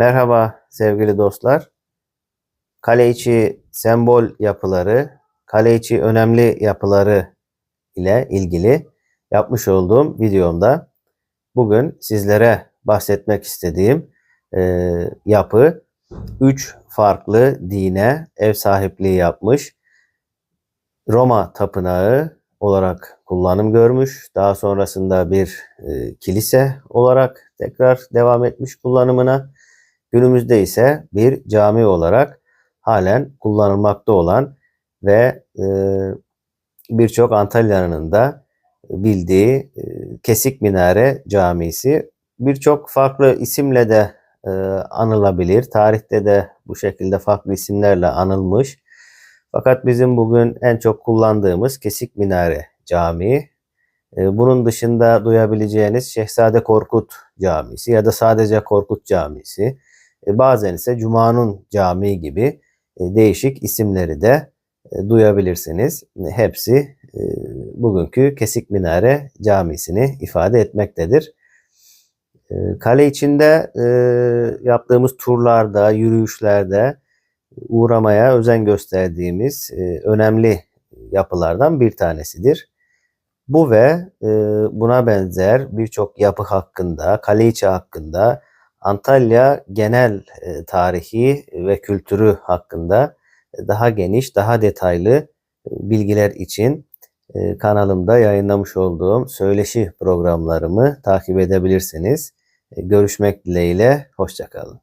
Merhaba sevgili dostlar. Kale içi sembol yapıları, kale içi önemli yapıları ile ilgili yapmış olduğum videomda bugün sizlere bahsetmek istediğim e, yapı üç farklı dine ev sahipliği yapmış. Roma tapınağı olarak kullanım görmüş. Daha sonrasında bir e, kilise olarak tekrar devam etmiş kullanımına. Günümüzde ise bir cami olarak halen kullanılmakta olan ve e, birçok Antalya'nın da bildiği e, Kesik Minare Camisi birçok farklı isimle de e, anılabilir. Tarihte de bu şekilde farklı isimlerle anılmış. Fakat bizim bugün en çok kullandığımız Kesik Minare Camii. Bunun dışında duyabileceğiniz Şehzade Korkut Camisi ya da sadece Korkut Camisi. E, bazen ise Cuma'nın Camii gibi e, değişik isimleri de e, duyabilirsiniz. Hepsi bugünkü Kesik Minare Camisi'ni ifade etmektedir. Kale içinde yaptığımız turlarda, yürüyüşlerde uğramaya özen gösterdiğimiz önemli yapılardan bir tanesidir. Bu ve buna benzer birçok yapı hakkında, kale içi hakkında, Antalya genel e, tarihi ve kültürü hakkında daha geniş, daha detaylı e, bilgiler için e, kanalımda yayınlamış olduğum söyleşi programlarımı takip edebilirsiniz. E, görüşmek dileğiyle, hoşçakalın.